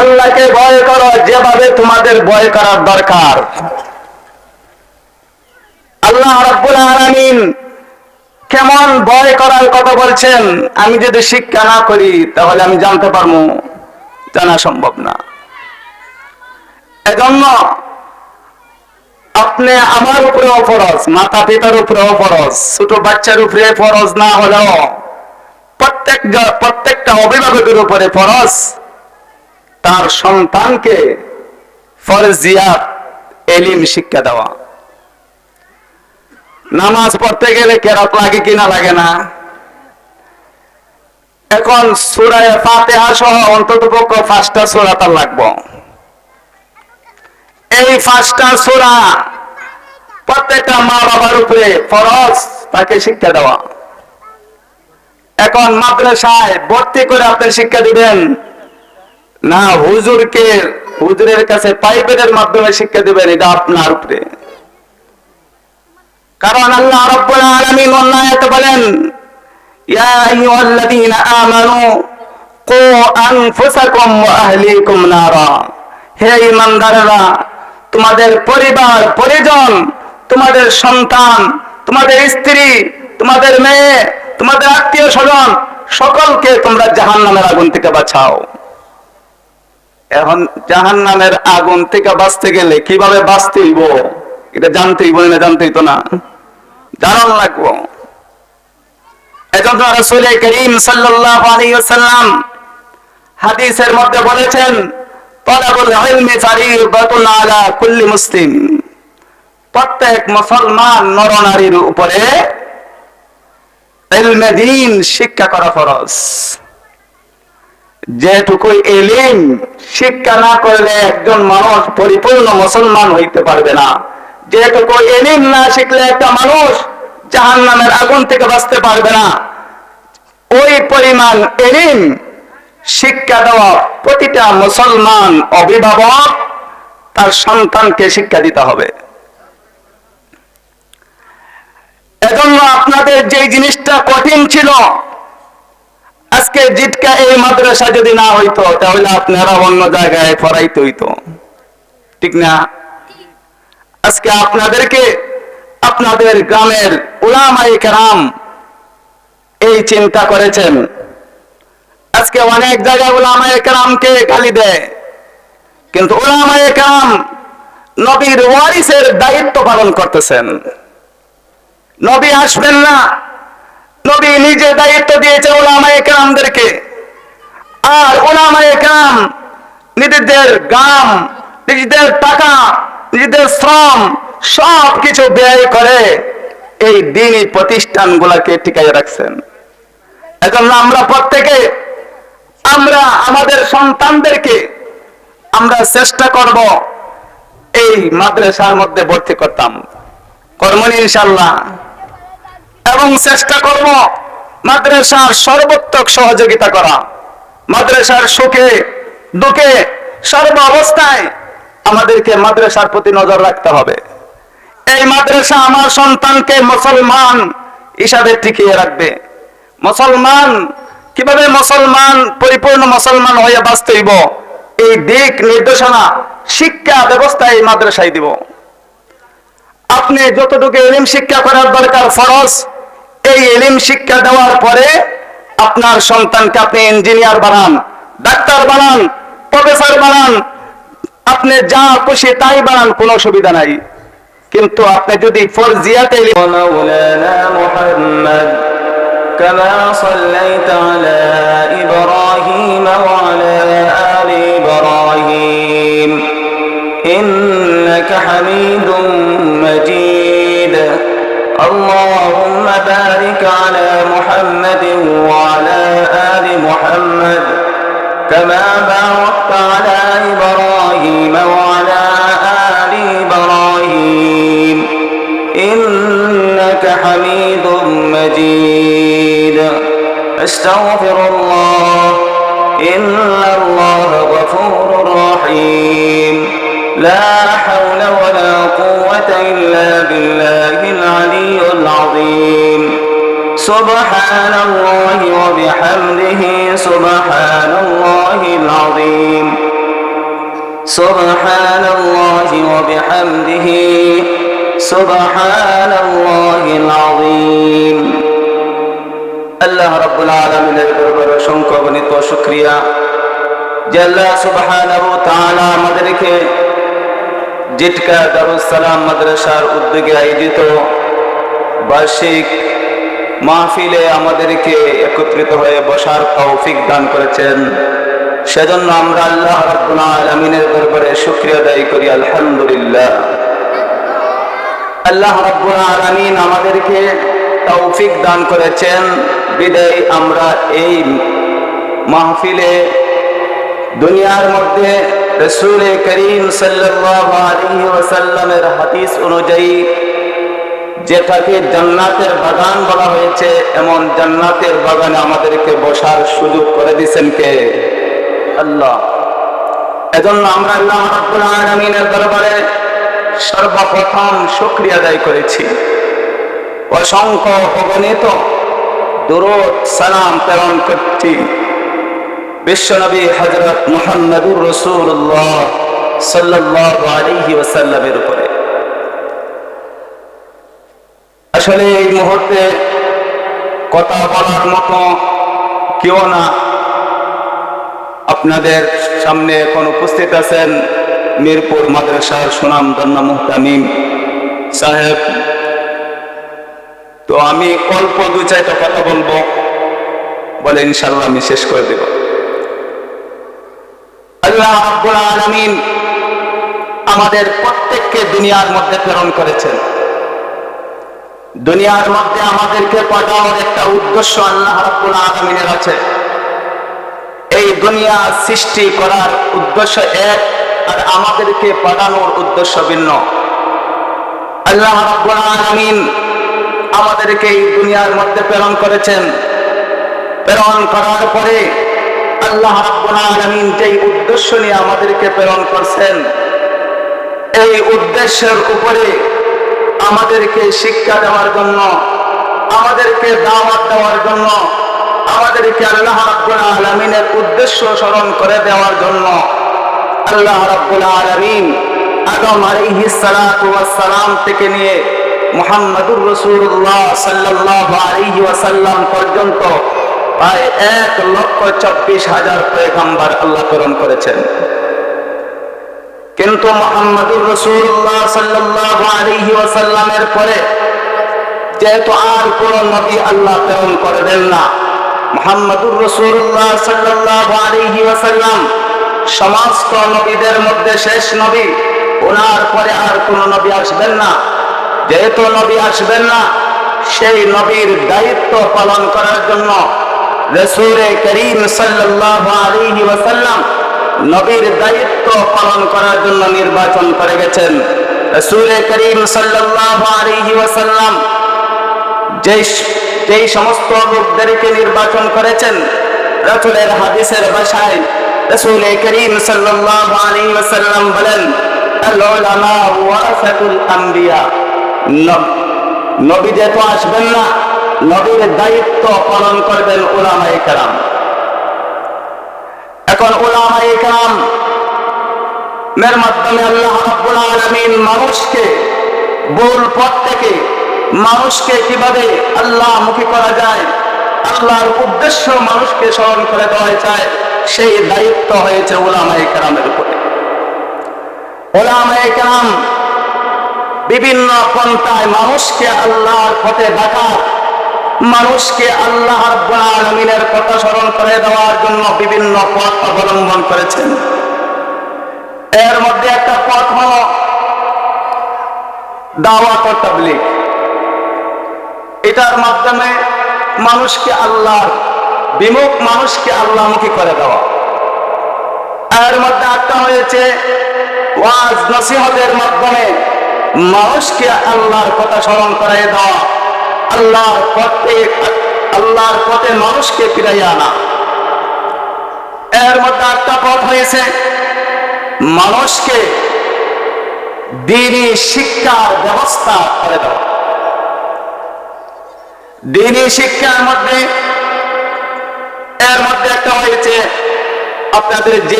আল্লাহকে ভয় করো, যেভাবে তোমাদের ভয় করার দরকার। আল্লাহ রাব্বুল আলামিন কেমন ভয় করার কথা বলছেন? আমি যদি শিক্ষা না করি, তাহলে আমি জানতে পারব, জানা সম্ভব না। এজন্য আপনি আমার উপরেও ফরজ মাতা পিতার উপরেও ফরজ, ছোট বাচ্চার উপরে ফরজ না হলেও প্রত্যেক প্রত্যেকটা অভিভাবকের উপরে ফরজ। তার সন্তানকে ফরজিয়াত, এলিম শিক্ষা দেওয়া। নামাজ পড়তে গেলে কেরক লাগে কিনা লাগে না? এখন সুরায় ফাতেহা সহ অন্তত পক্ষ পাঁচটা সুরা তার লাগবো। এই পাঁচটা সুরা প্রত্যেকটা মা বাবার উপরে ফরজ, তাকে শিক্ষা দেওয়া। এখন মাদ্রাসায় ভর্তি করে আপনি শিক্ষা দিবেন না, হুজুরকে হুজুরের কাছে পাইপের মাধ্যমে শিক্ষা দিবেন, এটা আপনার উপরে। কারণ আল্লাহ রাব্বুল আলামিন বলেন, ইয়া আইয়ুহাল্লাযীনা আমানু কু আনফুসাকুম ওয়া আহলিকুম নারা। হে তোমাদের পরিবার, পরিজন, তোমাদের সন্তান, তোমাদের স্ত্রী, তোমাদের মেয়ে, তোমাদের আত্মীয় স্বজন, সকলকে তোমরা জাহান্নামের আগুন থেকে বাঁচাও। এখন জাহান্নামের আগুন থেকে বাঁচতে গেলে কীভাবে বাঁচতে হইব এটা জানতেই বলি না, জানতেই তো না। জানান লাগবো। এজন্য রাসূল সাল্লাল্লাহু আলাইহি ওয়াসাল্লাম হাদিসের মধ্যে বলেছেন ইলমি ফারিদাতুন আলা কুল্লি মুসলিম। প্রত্যেক মুসলমান নরনারীর উপরে ইলমে দ্বীন শিক্ষা করা ফরজ। যেটুকু এলিম, শিক্ষা না করলে একজন মানুষ পরিপূর্ণ মুসলমান হইতে পারবে না। যেটুকু এলিম না শিখলে একটা মানুষ জাহান নামের আগুন থেকে বাঁচতে পারবে না। ওই পরিমাণ এলিম, শিক্ষা দেওয়া প্রতিটা মুসলমান অভিভাবক তার সন্তানকে শিক্ষা দিতে হবে। এজন্য আপনাদের যে জিনিসটা কঠিন ছিল আজকে জিটকা এই মাদ্রাসা যদি না হইতো, তাহলে আপনারা অন্য জায়গায় পড়াইতে হইতো। ঠিক না? আজকে আপনাদেরকে আপনাদের গ্রামের উলামাই কেরাম এই চিন্তা করেছেন। আজকে অনেক জায়গায় উলামাই কেরামকে গালি দেয়। কিন্তু উলামাই কেরাম নবীর ওয়ারিসের দায়িত্ব পালন করতেছেন। নবী আসবেন না নবী নিজে দায়িত্ব দিয়েছেন ওলামায়ে কেরামদেরকে। আর ওলামায়ে কেরাম নিজেদের গাম, নিজেদের টাকা, নিজেদের শ্রম সব কিছু ব্যয় করে এই দিনই প্রতিষ্ঠানগুলোকে টিকাই রাখছেন। এজন্য আমরা প্রত্যেকে, আমরা আমাদের সন্তানদেরকে আমরা চেষ্টা করব এই মাদ্রাসার মধ্যে ভর্তি করতাম। কর্মনি ইনশাল্লাহ এবং চেষ্টা করব মাদ্রাসার সর্বোত্তক সহযোগিতা করা। মাদ্রাসার সুখে, দুঃখে, সর্ব অবস্থায় আমাদেরকে মাদ্রাসার প্রতি নজর রাখতে হবে। এই মাদ্রাসা আমার সন্তানকে মুসলমান হিসাবে টিকিয়ে রাখবে। মুসলমান, কীভাবে মুসলমান, পরিপূর্ণ মুসলমান হয়ে বাঁচতে হইব? এই দিক নির্দেশনা, শিক্ষা ব্যবস্থা এই মাদ্রাসায় দিব। আপনি যতটুকু এলিম শিক্ষা করার দরকার ফরজ এই এলিম শিক্ষা দেওয়ার পরে আপনার সন্তানকে আপনি ইঞ্জিনিয়ার বানান ডাক্তার বানান প্রফেসর বানান আপনি যা খুশি তাই বানান কোনো অসুবিধা নাই কিন্তু আপনি যদি ফরজিয়াতে এলিম ومولانا محمد كما صليت على إبراهيم وعلى آل إبراهيم إنك حميد مجيد اللهم بارك على محمد وعلى آل محمد كما باركت على إبراهيم وعلى آل إبراهيم. إنك حميد مجيد. أستغفر الله. إن الله غفور رحيم. لا حول ولا قوة إلا بالله العلي العظيم. سبحان الله وبحمده سبحان الله العظيم. سبحان الله وبحمده سبحان الله العظيم. الله رب العالمين দরবারে অসংখ্য গণিত শুকরিয়া যে আল্লাহ সুবহানাহু ওয়া জিটকা দারুস সালাম মাদ্রাসার উদ্যোগে আয়োজিত বার্ষিক মাহফিলে আমাদেরকে একত্রিত হয়ে বসার তৌফিক দান করেছেন। সেজন্য আমরা আল্লাহ রাব্বুল দরবারে শুকরিয়া আদায় করি, আলহামদুলিল্লাহ। আল্লাহ রাব্বুল আলামিন আমাদেরকে তৌফিক দান করেছেন। বিদায় আমরা এই মাহফিলে দুনিয়ার মধ্যে রসুল করিম ওয়াসাল্লামের হাদিস অনুযায়ী, যেটাকে জান্নাতের বাগান বলা হয়েছে, এমন জান্নাতের বাগানে আমাদেরকে বসার সুযোগ করে দিয়েছেন কে? আল্লাহ। এজন্য আমরা আল্লাহ রাব্বুল আলামিনের দরবারে সর্বপ্রথম শুকরিয়া আদায় করেছি। অসংখ্য অগণিত দুরুদ সালাম প্রেরণ করছি। বিশ্বনবী হযরত মুহাম্মদুর রাসূলুল্লাহ সাল্লাল্লাহু আলাইহি ওয়াসাল্লামের উপরে। আসলে এই মুহূর্তে কথা বলার মতো কেউ না। আপনাদের সামনে এখন উপস্থিত আছেন মিরপুর মাদ্রাসার সুনাম দন্না মুহতামিম সাহেব। তো আমি অল্প দু চারটা কথা বলব, বলে ইনশাল্লাহ আমি শেষ করে দেব। আল্লাহ রাব্বুল আমাদের প্রত্যেককে দুনিয়ার মধ্যে প্রেরণ করেছেন। দুনিয়ার মধ্যে আমাদেরকে পাঠানোর একটা উদ্দেশ্য আল্লাহ রাব্বুল আলামিনের আছে। এই দুনিয়া সৃষ্টি করার উদ্দেশ্য এক আর আমাদেরকে পাঠানোর উদ্দেশ্য ভিন্ন। আল্লাহ রাব্বুল আলামিন আমাদেরকে এই দুনিয়ার মধ্যে প্রেরণ করেছেন। প্রেরণ করার পরে আল্লাহ যেই উদ্দেশ্য নিয়ে আমাদেরকে প্রেরণ করছেন, এই উদ্দেশ্যের উপরে আমাদেরকে শিক্ষা দেওয়ার জন্য, আমাদেরকে দাওয়াত দেওয়ার জন্য, আমাদেরকে আল্লাহ রাব্বুল আলামিনের উদ্দেশ্য স্মরণ করে দেওয়ার জন্য আল্লাহ রাব্বুল আলামিন আদম সালাতু সালাম থেকে নিয়ে মুহাম্মাদুর রাসূলুল্লাহ সাল্লাল্লাহু আলাইহি ওয়াসাল্লাম পর্যন্ত প্রায় এক লক্ষ চব্বিশ হাজার পয়গম্বর আল্লাহ প্রেরণ করেছেন। কিন্তু মোহাম্মদুর রসুল্লাহ সাল্লাল্লাহু আলাইহি ওয়াসাল্লামের পরে যেহেতু আর কোন নবী আল্লাহ প্রেরণ করবেন না, মোহাম্মদুর রসুল্লাহ সাল্লাল্লাহু আলাইহি ওয়াসাল্লাম সমস্ত নবীদের মধ্যে শেষ নবী, ওনার পরে আর কোন নবী আসবেন না। যেহেতু নবী আসবেন না, সেই নবীর দায়িত্ব পালন করার জন্য রসুরে করিম আলাইহি ওয়াসাল্লাম নবীর দায়িত্ব পালন করার জন্য নির্বাচন করে গেছেন। রসুরে করিম আলাইহি ওয়াসাল্লাম যেই যেই সমস্ত লোকদেরকে নির্বাচন করেছেন, রসুলের হাদিসের ভাষায় রসুল করিম সাল্লাল্লাহু আলাইহি ওয়াসাল্লাম বলেন, আল উলামা ওয়ারাসাতুল নবী যেহেতু আসবেন না। নবীর দায়িত্ব পালন করবেন ওলামায়ে কেরাম। এখন ওলামায়ে কেরাম এর মাধ্যমে আল্লাহ রাব্বুল আলামিন মানুষকে, ভুল পথ থেকে মানুষকে কীভাবে আল্লাহ মুখী করা যায়, আল্লাহর উদ্দেশ্য মানুষকে স্মরণ করে দেওয়া যায়, সেই দায়িত্ব হয়েছে ওলামায়ে কেরামের উপরে। ওলামায়ে কেরাম বিভিন্ন পন্থায় মানুষকে আল্লাহর পথে ডাকার মানুষকে আল্লাহ আলামিনের কথা স্মরণ করে দেওয়ার জন্য বিভিন্ন পথ অবলম্বন করেছেন। এর মধ্যে একটা পথ হল দাওয়াত ও তাবলীগ। এটার মাধ্যমে মানুষকে আল্লাহর, বিমুখ মানুষকে আল্লাহমুখী করে দেওয়া। এর মধ্যে একটা হয়েছে ওয়াজ নসিহতের মাধ্যমে মানুষকে আল্লাহর কথা স্মরণ করাই দেওয়া। আল্লাহর পথে আল্লাহর পথে মানুষকে ফিরাইয়া আনা। এর মধ্যে একটা পথ হয়েছে, মানুষকে দিনী শিক্ষার ব্যবস্থা করে দেওয়া। দিনী শিক্ষার মধ্যে, এর মধ্যে একটা হয়েছে, আপনাদের যে